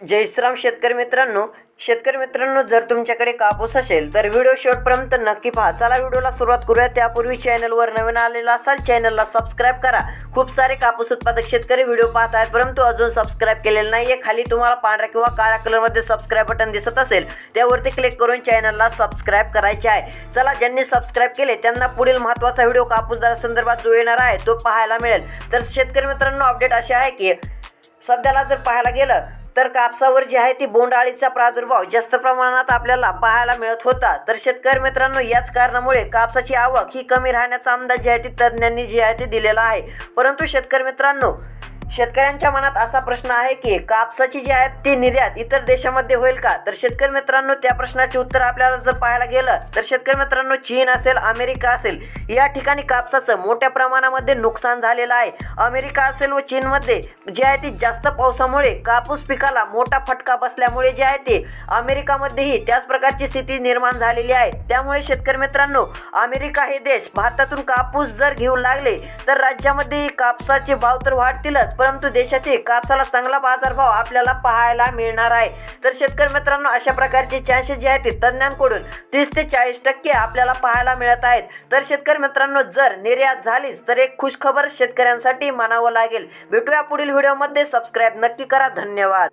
जय श्रीराम शेतकरी मित्रांनो. शेतकरी मित्रांनो जर तुमच्याकडे कापूस असेल तर व्हिडिओ शेवटपर्यंत नक्की पहा. चला व्हिडिओला सुरुवात करूया. त्यापूर्वी चॅनलवर नवीन आलेला असाल चॅनलला सबस्क्राईब करा. खूप सारे कापूस उत्पादक शेतकरी व्हिडिओ पाहत आहेत परंतु अजून सबस्क्राईब केलेलं नाही आहे खाली तुम्हाला पांढऱ्या किंवा काळ्या कलरमध्ये सबस्क्राईब बटन दिसत असेल त्यावरती क्लिक करून चॅनलला सबस्क्राईब करायचे आहे. चला ज्यांनी सबस्क्राईब केले त्यांना पुढील महत्त्वाचा व्हिडिओ कापूस दरासंदर्भात जो येणार आहे तो पाहायला मिळेल. तर शेतकरी मित्रांनो अपडेट असे आहे की सध्याला जर पाहायला गेलं तर कापसावर जी आहे ती बोंडाळीचा प्रादुर्भाव जास्त प्रमाणात आपल्याला पाहायला मिळत होता. तर शेतकरी मित्रांनो याच कारणामुळे कापसाची आवक ही कमी राहण्याचा अंदाज जे आहे ती तज्ज्ञांनी जी आहे ती दिलेला आहे. परंतु शेतकरी मित्रांनो शेतकऱ्यांच्या मनात असा प्रश्न आहे की कापसाची जी आहे ती निर्यात इतर देशामध्ये होईल का? तर शेतकरी मित्रांनो त्या प्रश्नाचे उत्तर आपल्याला जर पाहायला गेलं तर शेतकरी मित्रांनो चीन असेल अमेरिका असेल या ठिकाणी कापसाचं मोठ्या प्रमाणामध्ये नुकसान झालेलं आहे. अमेरिका असेल व चीनमध्ये जे आहे ती जास्त पावसामुळे कापूस पिकाला मोठा फटका बसल्यामुळे जे आहे ते अमेरिकामध्येही त्याच प्रकारची स्थिती निर्माण झालेली आहे. त्यामुळे शेतकरी मित्रांनो अमेरिका हे देश भारतातून कापूस जर घेऊ लागले तर राज्यामध्ये कापसाचे भाव तर वाढतीलच परंतु देशातील कापसाला चांगला बाजारभाव आपल्याला पाहायला मिळणार आहे. तर शेतकरी मित्रांनो अशा प्रकारचे चान्सेस जे आहेत ते तज्ज्ञांकडून तीस ते चाळीस टक्के आपल्याला पाहायला मिळत आहेत. तर शेतकरी मित्रांनो जर निर्यात झालीच तर एक खुशखबर शेतकऱ्यांसाठी मानावं लागेल. भेटूया पुढील व्हिडिओमध्ये. सबस्क्राईब नक्की करा. धन्यवाद.